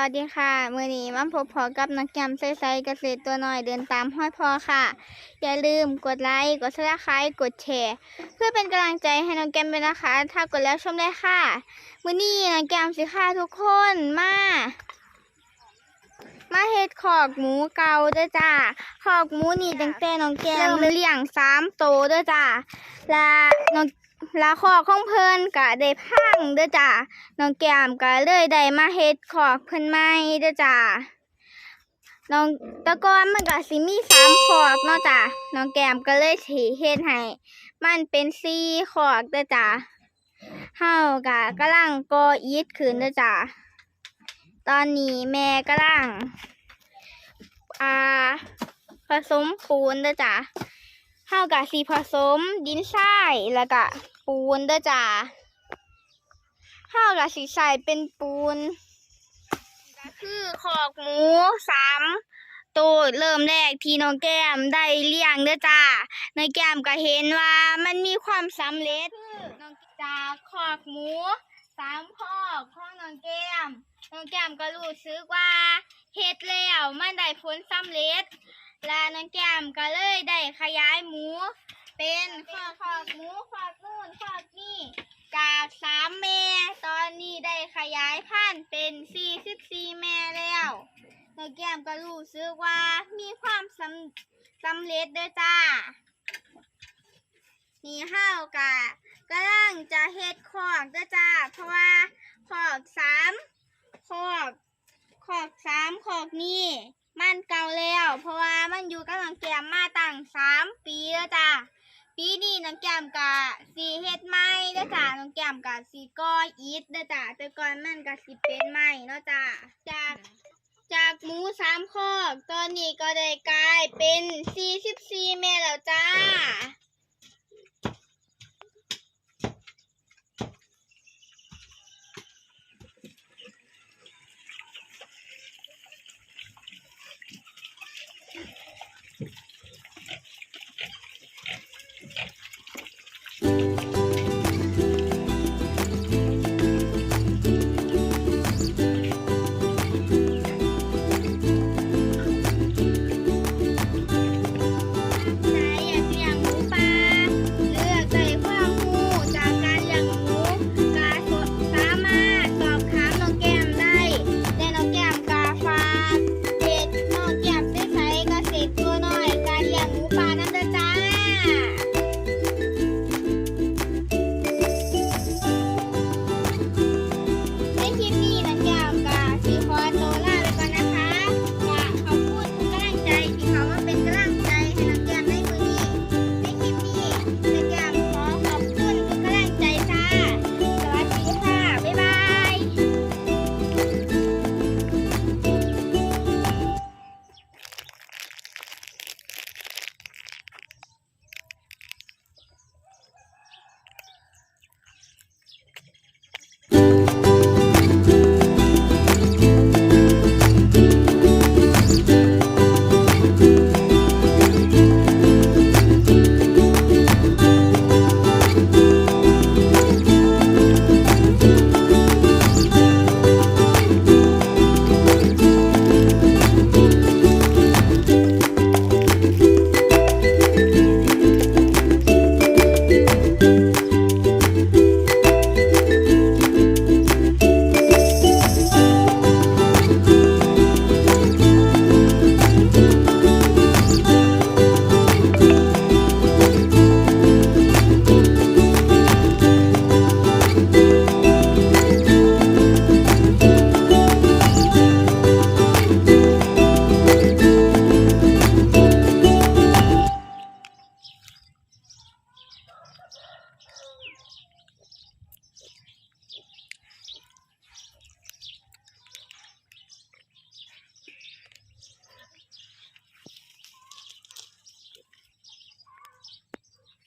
วัสดีค่ะ มือนี้มาพบพอกับนักแกมใสๆเกษตรตัวน้อยเดินตามห้อยพอค่ะ อย่าลืมกดไลค์ กดซับสไครต์กดแชร์ เพื่อเป็นกำลังใจให้น้องแกมด้วยนะคะ ถ้ากดแล้วชมได้ค่ะ มือนี้น้องแกมสิค่ะทุกคนมา มาเฮ็ดขอกหมูเกาเด้อจ้าขอกหมูนี่ตั้งแต่น้องแกมเลี้ยงสามโตวเด้อจ้าและน้อง แลาขอกของเพิ่นก็ได้พังเด้อจ้าน้องแก้มก็เลยได้มาเฮ็ดขอกเพิ่นใหม่เด้อจ้าน้องตะกอนมันก็สิมีสามขอกเนาะจ้ะน้องแก้มก็เลยสิเฮ็ดให้มันเป็นสี่ขอกเด้อจ้าเฮาก็กำลังก่ออิฐขึ้นเด้อจ้าตอนนี้แม่กำลังอ่าผสมปูนเด้อจ้า เฮาก็สิผสม ดินทรายแล้วก็ปูนเด้อจ้าข้าวกับสีใส่เป็นปูนก็คือขอกหมูสามตัวเริ่มแรกที่น้องแก้มได้เลี้ยงเด้อจ้าน้องแก้มก็เห็นว่ามันมีความสำเร็จน้องจากขอกหมูสามขอกของน้องแก้มน้องแก้มก็รู้สึกว่าเฮ็ดแล้วมันได้ผลสำเร็จ ละน้องแก้มก็เลยได้ขยายหมู เป็นขอกขอกหมูขอกนู่นขอกนี่จากสามแม่ตอนนี้ได้ขยายพันธุ์เป็นสี่สิบสี่แม่แล้วน้องแก้มก็รู้สึกว่ามีความสำสำเร็จด้อจ้านี่ห้ากะกำลังจะเฮ็ดขอกเด้อจ้า เพราะว่าขอกสามขอกขอกสามขอกนี่มันเก่าแล้ว เพราะว่ามันอยู่กับน้องแก้มมาตั้งสามปีแล้วจ้า ปีนี้น้องแก้มกะสีเฮ็ดไม้เด้อจ้าน้องแก้มกะสีก้อยอีทเด้อจ้าแต่ก่อนมันกะสิเป็นไม้เนาะจ้าจากจากหมูสามคอกตอนนี้ก็ได้กลายเป็นสี่